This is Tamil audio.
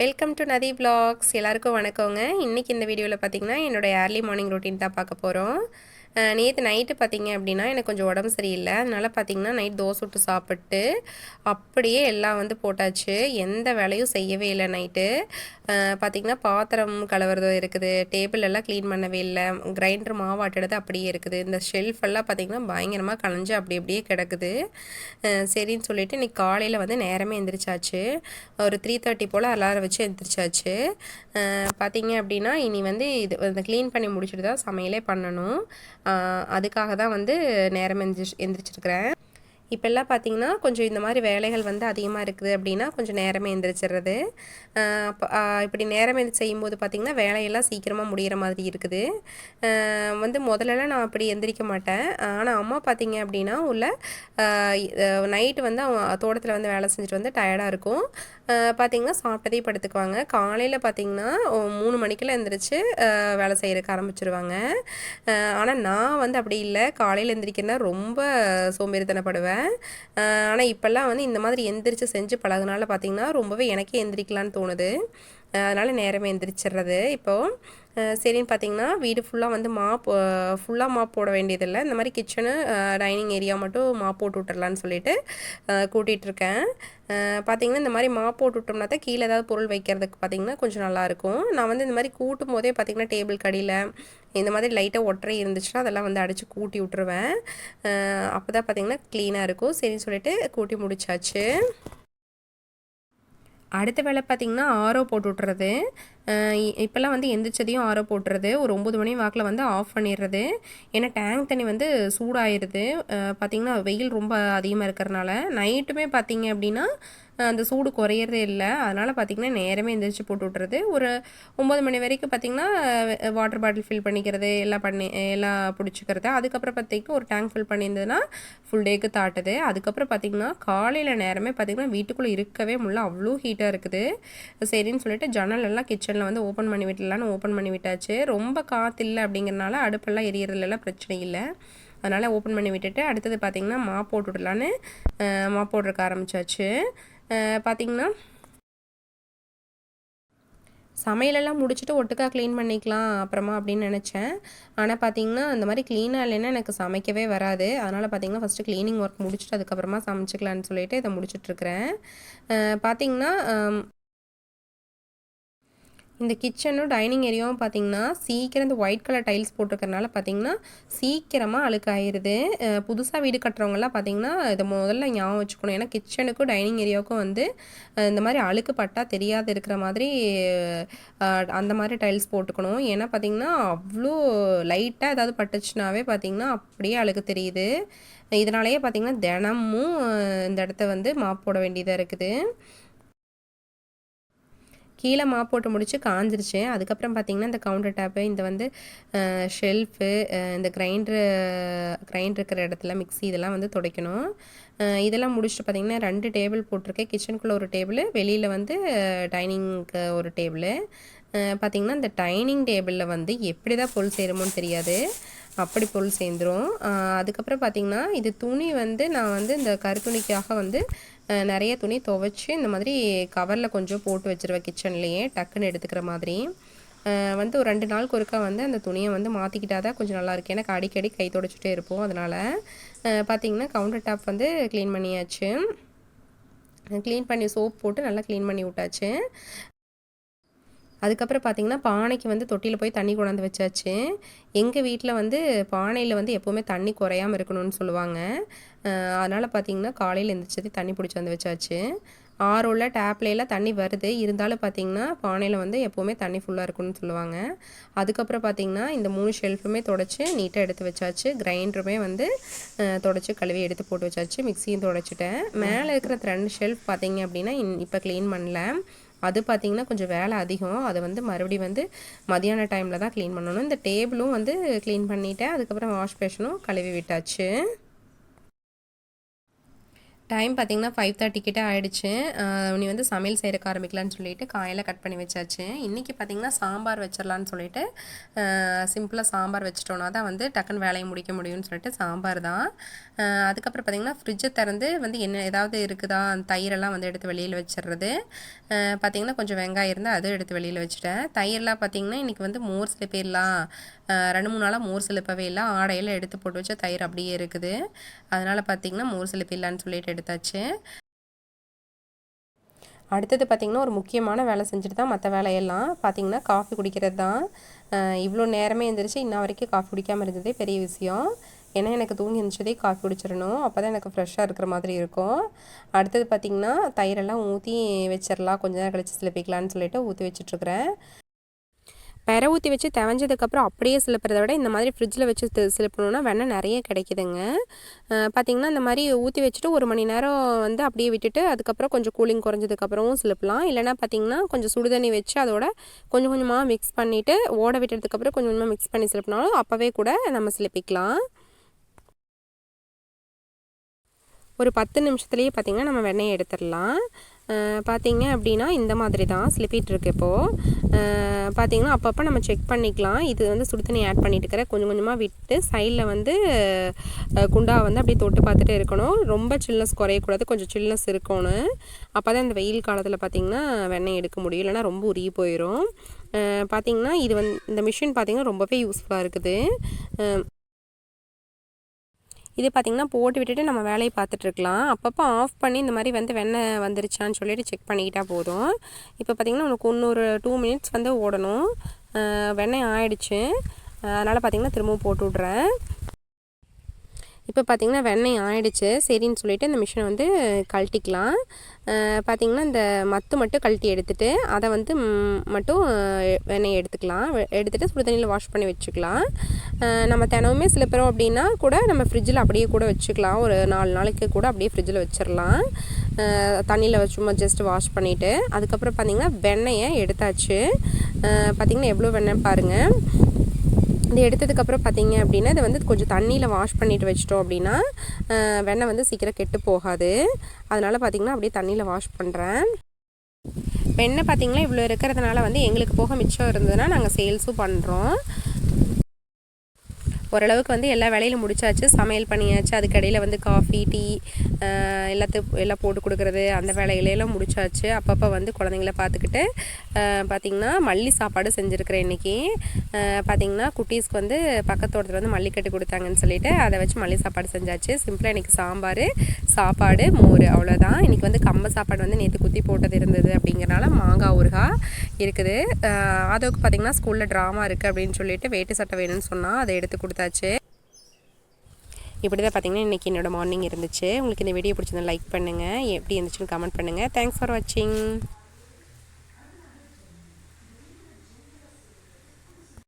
வெல்கம் டு நதி vlogs. எல்லாருக்கும் வணக்கங்க. இன்றைக்கி இந்த வீடியோவில் பார்த்தீங்கன்னா என்னோடய ஏர்லி மார்னிங் ரொட்டீன் தான் பார்க்க போகிறோம் நேற்று நைட்டு பார்த்தீங்க அப்படின்னா எனக்கு கொஞ்சம் உடம்பு சரியில்லை. அதனால் பார்த்தீங்கன்னா நைட் தோசை விட்டு சாப்பிட்டு அப்படியே எல்லாம் வந்து போட்டாச்சு. எந்த வேலையும் செய்யவே இல்லை நைட்டு பார்த்திங்கன்னா பாத்திரம் கலவுறதோ இருக்குது டேபிள் எல்லாம் க்ளீன் பண்ணவே இல்லை கிரைண்டர் மாவாட்டுறது அப்படியே இருக்குது. இந்த ஷெல்ஃப் எல்லாம் பார்த்தீங்கன்னா பயங்கரமாக களைஞ்சு அப்படி அப்படியே கிடக்குது. சரின்னு சொல்லிட்டு இன்னைக்கு காலையில் வந்து நேரமே எந்திரிச்சாச்சு. ஒரு த்ரீ தேர்ட்டி போல் அலாரம் வச்சு எந்திரிச்சாச்சு. பார்த்திங்க அப்படின்னா இனி வந்து இது இந்த க்ளீன் பண்ணி முடிச்சுட்டு தான் சமையலே பண்ணணும். அதுக்காக தான் வந்து நேரம் எந்திரிச்சு எந்திரிச்சிருக்கிறேன். இப்போல்லாம் பார்த்தீங்கன்னா கொஞ்சம் இந்த மாதிரி வேலைகள் வந்து அதிகமாக இருக்குது அப்படின்னா கொஞ்சம் நேரமே எந்திரிச்சிடுறது. இப்படி நேரம் எந்திரிச்சு செய்யும்போது பார்த்திங்கன்னா வேலையெல்லாம் சீக்கிரமாக முடிகிற மாதிரி இருக்குது. வந்து முதல்லலாம் நான் அப்படி எந்திரிக்க மாட்டேன். ஆனால் அம்மா பார்த்திங்க அப்படின்னா உள்ள நைட்டு வந்து அவங்க தோட்டத்தில் வந்து வேலை செஞ்சுட்டு வந்து டயர்டாக இருக்கும். பார்த்திங்கன்னா சாப்பிட்டதே படுத்துக்குவாங்க. காலையில் பார்த்தீங்கன்னா மூணு மணிக்கெல்லாம் எந்திரிச்சு வேலை செய்யறதுக்கு ஆரம்பிச்சிருவாங்க. ஆனால் நான் வந்து அப்படி இல்லை. காலையில் எந்திரிக்கிறேன்னா ரொம்ப சோம்பேறித்தனப்படுவேன். ஆனால் இப்போல்லாம் வந்து இந்த மாதிரி எந்திரிச்சு செஞ்சு பழகுனால பார்த்தீங்கன்னா ரொம்பவே எனக்கே எந்திரிக்கலான்னு தோணுது. அதனால் நேரமே எந்திரிச்சிடுறது இப்போது சரின்னு பார்த்தீங்கன்னா வீடு ஃபுல்லாக வந்து மாப் ஃபுல்லாக மாப் போட வேண்டியதில்லை. இந்த மாதிரி கிச்சனு டைனிங் ஏரியா மட்டும் மாப் போட்டு விட்டுறலான்னு சொல்லிட்டு கூட்டிகிட்ருக்கேன் இருக்கேன் பார்த்தீங்கன்னா இந்த மாதிரி மாப் போட்டு விட்டோம்னா தான் கீழே ஏதாவது பொருள் வைக்கிறதுக்கு பார்த்தீங்கன்னா கொஞ்சம் நல்லாயிருக்கும் நான் வந்து இந்த மாதிரி கூட்டும் போதே பார்த்தீங்கன்னா டேபிள் கடியில் இந்த மாதிரி லைட்டாக ஒற்றை இருந்துச்சுன்னா அதெல்லாம் வந்து அடித்து கூட்டி விட்டுருவேன். அப்போ தான் பார்த்தீங்கன்னா க்ளீனாக இருக்கும். சரின்னு சொல்லிட்டு கூட்டி முடிச்சாச்சு. அடுத்த வேலை பார்த்தீங்கன்னா ஆரோ போட்டு விட்றது இப்போல்லாம் வந்து எந்திரிச்சதையும் ஆரோ போட்டுறது ஒரு ஒம்பது மணி வாக்கில் வந்து ஆஃப் பண்ணிடுறது ஏன்னா டேங்க் தண்ணி வந்து சூடாயிருது. பார்த்திங்கன்னா பார்த்தீங்கன்னா வெயில் ரொம்ப அதிகமாக இருக்கிறனால நைட்டுமே பார்த்திங்க அப்படின்னா அந்த சூடு குறையிறதே இல்லை. அதனால் பார்த்திங்கன்னா நேரமே எந்திரிச்சு போட்டு விட்றது ஒரு ஒம்பது மணி வரைக்கும் பார்த்தீங்கன்னா வாட்டர் பாட்டில் ஃபில் பண்ணிக்கிறது எல்லாம் பண்ணி எல்லாம் பிடிச்சிக்கிறது. அதுக்கப்புறம் பார்த்திங்கன்னா ஒரு டேங்க் ஃபில் பண்ணியிருந்ததுன்னா ஃபுல் டேக்கு தாட்டுது. அதுக்கப்புறம் பார்த்திங்கன்னா காலையில் நேரமே பார்த்தீங்கன்னா வீட்டுக்குள்ளே இருக்கவே முடியல. அவ்வளோ ஹீட்டாக இருக்குது. சரின்னு சொல்லிட்டு ஜன்னல் எல்லாம் கிச்சனில் வந்து ஓப்பன் பண்ணி விட்டுலான்னு ஓப்பன் பண்ணி விட்டாச்சு. ரொம்ப காற்று இல்லை அப்படிங்கிறனால அடுப்பெல்லாம் எரியறதுலலாம் பிரச்சனை இல்லை. அதனால் ஓப்பன் பண்ணி விட்டுட்டு அடுத்தது பார்த்திங்கன்னா மா போட்டு விடலான்னு மா போடுறக்க ஆரம்பிச்சாச்சு. பார்த்திங்கன்னா பார்த்தீங்கன்னா சமையலெல்லாம் முடிச்சுட்டு ஒட்டுக்கா க்ளீன் பண்ணிக்கலாம் அப்புறமா அப்படின்னு நினச்சேன். ஆனால் பார்த்தீங்கன்னா அந்த மாதிரி க்ளீனாக இல்லைன்னா எனக்கு சமைக்கவே வராது. அதனால் பார்த்தீங்கன்னா ஃபஸ்ட்டு க்ளீனிங் ஒர்க் முடிச்சுட்டு அதுக்கப்புறமா சமைச்சிக்கலான்னு சொல்லிட்டு இதை முடிச்சுட்ருக்குறேன் பார்த்திங்கன்னா இந்த கிச்சனும் டைனிங் ஏரியாவும் பார்த்தீங்கன்னா சீக்கிரம் இந்த ஒயிட் கலர் டைல்ஸ் போட்டிருக்கறனால பார்த்தீங்கன்னா சீக்கிரமாக அழுக்காயிருது. புதுசாக வீடு கட்டுறவங்கலாம் பார்த்தீங்கன்னா இதை முதல்ல ஞாபகம் வச்சுக்கணும். ஏன்னா கிச்சனுக்கும் டைனிங் ஏரியாவுக்கும் வந்து இந்த மாதிரி அழுக்கு பட்டா தெரியாது இருக்கிற மாதிரி அந்த மாதிரி டைல்ஸ் போட்டுக்கணும். ஏன்னா பார்த்தீங்கன்னா அவ்வளோ லைட்டாக ஏதாவது பட்டுச்சுனாவே பார்த்தீங்கன்னா அப்படியே அழுக்கு தெரியுது. இதனாலேயே பார்த்தீங்கன்னா தினமும் இந்த இடத்த வந்து மாப் போட வேண்டியதாக இருக்குது. கீழே மாப் போட்டு முடிச்சு காஞ்சிருச்சு. அதுக்கப்புறம் பார்த்தீங்கன்னா இந்த கவுண்டர் டேப்பு இந்த வந்து ஷெல்ஃபு இந்த கிரைண்டரு கிரைண்டர் இருக்கிற இடத்துல மிக்ஸி இதெல்லாம் வந்து துடைக்கணும். இதெல்லாம் முடிச்சுட்டு பார்த்தீங்கன்னா ரெண்டு டேபிள் போட்டிருக்கேன். கிச்சனுக்குள்ளே ஒரு டேபிள் வெளியில் வந்து டைனிங்க்கு ஒரு டேபிள் பார்த்தீங்கன்னா இந்த டைனிங் டேபிளில் வந்து எப்படி தான் பொருள் சேருமோன்னு தெரியாது. அப்படி பொருள் சேர்ந்துரும். அதுக்கப்புறம் பார்த்தீங்கன்னா இது துணி வந்து நான் வந்து இந்த கருத்துணிக்காக வந்து நிறைய துணி துவைச்சி இந்த மாதிரி கவரில் கொஞ்சம் போட்டு வச்சிருவேன் கிச்சன்லேயே டக்குன்னு எடுத்துக்கிற மாதிரி. வந்து ஒரு ரெண்டு நாளுக்கு ஒருக்கா வந்து அந்த துணியை வந்து மாற்றிக்கிட்டா தான் கொஞ்சம் நல்லாயிருக்கு ஏன்னா எனக்கு அடிக்கடி கை துடைச்சிட்டே இருப்போம் அதனால். பார்த்தீங்கன்னா கவுண்டர் டாப் வந்து க்ளீன் பண்ணியாச்சு. க்ளீன் பண்ணி சோப் போட்டு நல்லா க்ளீன் பண்ணி விட்டாச்சு. அதுக்கப்புறம் பார்த்தீங்கன்னா பானைக்கு வந்து தொட்டியில் போய் தண்ணி கொண்டாந்து வச்சாச்சு. எங்கள் வீட்டில் வந்து பானையில் வந்து எப்போவுமே தண்ணி குறையாம இருக்கணும்னு சொல்லுவாங்க. அதனால் பார்த்தீங்கன்னா காலையில் எழுந்திரிச்சது தண்ணி பிடிச்சி வந்து வச்சாச்சு. ஆரோவில் டேப்லையெல்லாம் தண்ணி வருது. இருந்தாலும் பார்த்தீங்கன்னா பானையில் வந்து எப்போவுமே தண்ணி ஃபுல்லாக இருக்கும்னு சொல்லுவாங்க. அதுக்கப்புறம் பார்த்தீங்கன்னா இந்த மூணு ஷெல்ஃபுமே தொடச்சி நீட்டாக எடுத்து வச்சாச்சு. கிரைண்டருமே வந்து தொடச்சி கழுவி எடுத்து போட்டு வச்சாச்சு. மிக்ஸியும் தொடச்சிட்டேன். மேலே இருக்கிற ரெண்டு ஷெல்ஃப் பார்த்தீங்க அப்படின்னா இப்போ க்ளீன் பண்ணல. அது பார்த்தீங்கன்னா கொஞ்சம் வேலை அதிகம். அதை வந்து மறுபடியும் வந்து மதியான டைமில் தான் க்ளீன் பண்ணணும். இந்த டேபிளும் வந்து க்ளீன் பண்ணிட்டேன். அதுக்கப்புறம் வாஷ் பேஷனும் கழுவி விட்டாச்சு. டைம் பார்த்திங்கன்னா ஃபைவ் தேர்ட்டி கிட்டே ஆகிடுச்சு நீ வந்து சமையல் செய்கிறக்க ஆரம்பிக்கலான்னு சொல்லிட்டு காயில் கட் பண்ணி வச்சாச்சு. இன்றைக்கி பார்த்திங்கன்னா சாம்பார் வச்சிடலான்னு சொல்லிட்டு சிம்பிளாக சாம்பார் வச்சிட்டோன்னா தான் வந்து டக்குன்னு வேலையை முடிக்க முடியும்னு சொல்லிட்டு சாம்பார் தான். அதுக்கப்புறம் பார்த்திங்கன்னா ஃப்ரிட்ஜை திறந்து வந்து என்ன ஏதாவது இருக்குதா? அந்த தயிரெல்லாம் வந்து எடுத்து வெளியில் வச்சிடுறது பார்த்திங்கன்னா கொஞ்சம் வெங்காயம் இருந்தால் அதுவும் எடுத்து வெளியில் வச்சுட்டேன். தயிரெலாம் பார்த்திங்கன்னா இன்றைக்கி வந்து மோர் சிலிப்பிடலாம். ரெண்டு மூணு நாளாக மோர் சிலிப்பவே இல்லை. ஆடையெல்லாம் எடுத்து போட்டு வச்ச தயிர் அப்படியே இருக்குது. அதனால் பார்த்திங்கன்னா மோர் சிலிப்பிடலான்னு சொல்லிட்டு எடுத்தாச்சு. அடுத்தது பார்த்திங்கன்னா ஒரு முக்கியமான வேலை செஞ்சுட்டு தான் மற்ற வேலையெல்லாம் பார்த்திங்கன்னா காஃபி குடிக்கிறது தான். இவ்வளோ நேரமே எழுந்திரிச்சு இன்ன வரைக்கும் காஃபி குடிக்காமல் இருந்ததே பெரிய விஷயம். ஏன்னா எனக்கு தூங்கி இருந்துச்சதே காஃபி குடிச்சிடணும். அப்போ தான் எனக்கு ஃப்ரெஷ்ஷாக இருக்கிற மாதிரி இருக்கும். அடுத்தது பார்த்திங்கன்னா தயிரெல்லாம் ஊற்றி வச்சிடலாம் கொஞ்ச நேரம் கழிச்சு சிலப்பிக்கலான்னு சொல்லிட்டு ஊற்றி வச்சிட்ருக்குறேன் பெற ஊற்றி வச்சு தவஞ்சதுக்கப்புறம் அப்படியே சிலப்புறதை விட இந்த மாதிரி ஃப்ரிட்ஜில் வச்சு சிலப்பணுன்னா வெண்ணெய் நிறைய கிடைக்குதுங்க. பார்த்திங்கன்னா இந்த மாதிரி ஊற்றி வச்சுட்டு ஒரு மணி நேரம் வந்து அப்படியே விட்டுட்டு அதுக்கப்புறம் கொஞ்சம் கூலிங் குறைஞ்சதுக்கப்புறமும் சிலப்பலாம். இல்லைனா பார்த்திங்கன்னா கொஞ்சம் சுடுதண்ணி வச்சு அதோட கொஞ்சம் கொஞ்சமாக மிக்ஸ் பண்ணிவிட்டு ஓட விட்டதுக்கப்புறம் கொஞ்சம் கொஞ்சமாக மிக்ஸ் பண்ணி சிலப்பினாலும் அப்போவே கூட நம்ம சிலப்பிக்கலாம். ஒரு பத்து நிமிஷத்துலேயே பார்த்திங்கன்னா நம்ம வெண்ணெயை எடுத்துடலாம். பார்த்தீங்க அப்படின்னா இந்த மாதிரி தான் ஸ்லிப்பிட்டு இருக்கு இப்போது பார்த்தீங்கன்னா அப்பப்போ நம்ம செக் பண்ணிக்கலாம். இது வந்து சுடு தண்ணி ஆட் பண்ணிட்டு இருக்கிற கொஞ்சம் கொஞ்சமாக விட்டு சைடில் வந்து குண்டா வந்து அப்படியே தொட்டு பார்த்துட்டே இருக்கணும். ரொம்ப சில்னஸ் குறையக்கூடாது. கொஞ்சம் சில்னஸ் இருக்கணும். அப்போ தான் இந்த வெயில் காலத்தில் பார்த்திங்கன்னா வெண்ணெய் எடுக்க முடியும். இல்லைனா ரொம்ப உருகி போயிடும் பார்த்திங்கன்னா இது வந்து இந்த மிஷின் பார்த்திங்கன்னா ரொம்பவே யூஸ்ஃபுல்லாக இருக்குது. இது பார்த்திங்கன்னா போட்டு விட்டுட்டு நம்ம வேலையை பார்த்துட்ருக்கலாம். அப்பப்போ ஆஃப் பண்ணி இந்த மாதிரி வந்து வெண்ணெய் வந்துருச்சான்னு சொல்லிட்டு செக் பண்ணிக்கிட்டால் போதும். இப்போ பார்த்திங்கன்னா உனக்கு இன்னொரு டூ மினிட்ஸ் வந்து ஓடணும். வெண்ணெய் ஆயிடுச்சு. அதனால் பார்த்திங்கன்னா திரும்பவும் போட்டு விட்றேன். இப்போ பார்த்திங்கன்னா வெண்ணெய் ஆயிடுச்சு. சரின்னு சொல்லிவிட்டு இந்த மிஷினை வந்து கழட்டிக்கலாம். பார்த்திங்கன்னா இந்த மத்து மட்டும் கழட்டி எடுத்துகிட்டு அதை வந்து மட்டும் வெண்ணெய் எடுத்துக்கலாம். எடுத்துகிட்டு சுடு தண்ணியில் வாஷ் பண்ணி வச்சுக்கலாம். நம்ம தினமுமே சிலப்பறோம் அப்படின்னா கூட நம்ம ஃப்ரிட்ஜில் அப்படியே கூட வச்சுக்கலாம். ஒரு நாலு நாளைக்கு கூட அப்படியே ஃப்ரிட்ஜில் வச்சிடலாம் தண்ணியில் சும்மா ஜஸ்ட் வாஷ் பண்ணிவிட்டு அதுக்கப்புறம் பார்த்திங்கன்னா வெண்ணெயை எடுத்தாச்சு. பார்த்திங்கன்னா எவ்வளோ வெண்ணெய் பாருங்கள் இது எடுத்ததுக்கப்புறம் பார்த்தீங்க அப்படின்னா இதை வந்து கொஞ்சம் தண்ணியில் வாஷ் பண்ணிட்டு வச்சிட்டோம் அப்படின்னா வெண்ணெய் வந்து சீக்கிரம் கெட்டு போகாது. அதனால் பார்த்திங்கன்னா அப்படியே தண்ணியில் வாஷ் பண்ணுறேன் வெண்ணெய் பார்த்திங்கன்னா இவ்வளோ இருக்கிறதுனால வந்து எங்களுக்கு போக மிச்சம் இருந்ததுன்னா நாங்கள் சேல்ஸும் பண்ணுறோம் ஓரளவுக்கு வந்து எல்லா வேலையிலும் முடிச்சாச்சு சமையல் பண்ணியாச்சு அதுக்கடையில் வந்து காஃபி டீ எல்லாத்தையும் எல்லாம் போட்டு கொடுக்குறது அந்த வேலையிலெல்லாம் முடிச்சாச்சு. அப்பப்போ வந்து குழந்தைங்கள பார்த்துக்கிட்டு பார்த்திங்கன்னா மல்லி சாப்பாடு செஞ்சுருக்கிறேன் இன்றைக்கி பார்த்திங்கன்னா குட்டீஸ்க்கு வந்து பக்கத்தோட்டத்தில் வந்து மல்லிக்கட்டு கொடுத்தாங்கன்னு சொல்லிட்டு அதை வச்சு மல்லி சாப்பாடு செஞ்சாச்சு. சிம்பிளாக இன்றைக்கி சாம்பார் சாப்பாடு மோர் அவ்வளோதான் இன்றைக்கி வந்து கம்ப சாப்பாடு வந்து நேற்று குத்தி போட்டது இருந்தது அப்படிங்கிறனால மாங்காய் ஊறுகாய் இருக்குது. அதுக்கு பார்த்திங்கன்னா ஸ்கூலில் ட்ராமா இருக்குது அப்படின்னு சொல்லிட்டு வேட்டு சட்டை வேணும்னு சொன்னால் அதை எடுத்து கொடுத்தாச்சு இப்படி தான் பார்த்தீங்கன்னா இன்றைக்கி என்னோடய மார்னிங் இருந்துச்சு. உங்களுக்கு இந்த வீடியோ பிடிச்சிருந்தா லைக் பண்ணுங்கள் எப்படி இருந்துச்சுன்னு கமெண்ட் பண்ணுங்கள் தேங்க்ஸ் ஃபார் வாட்சிங்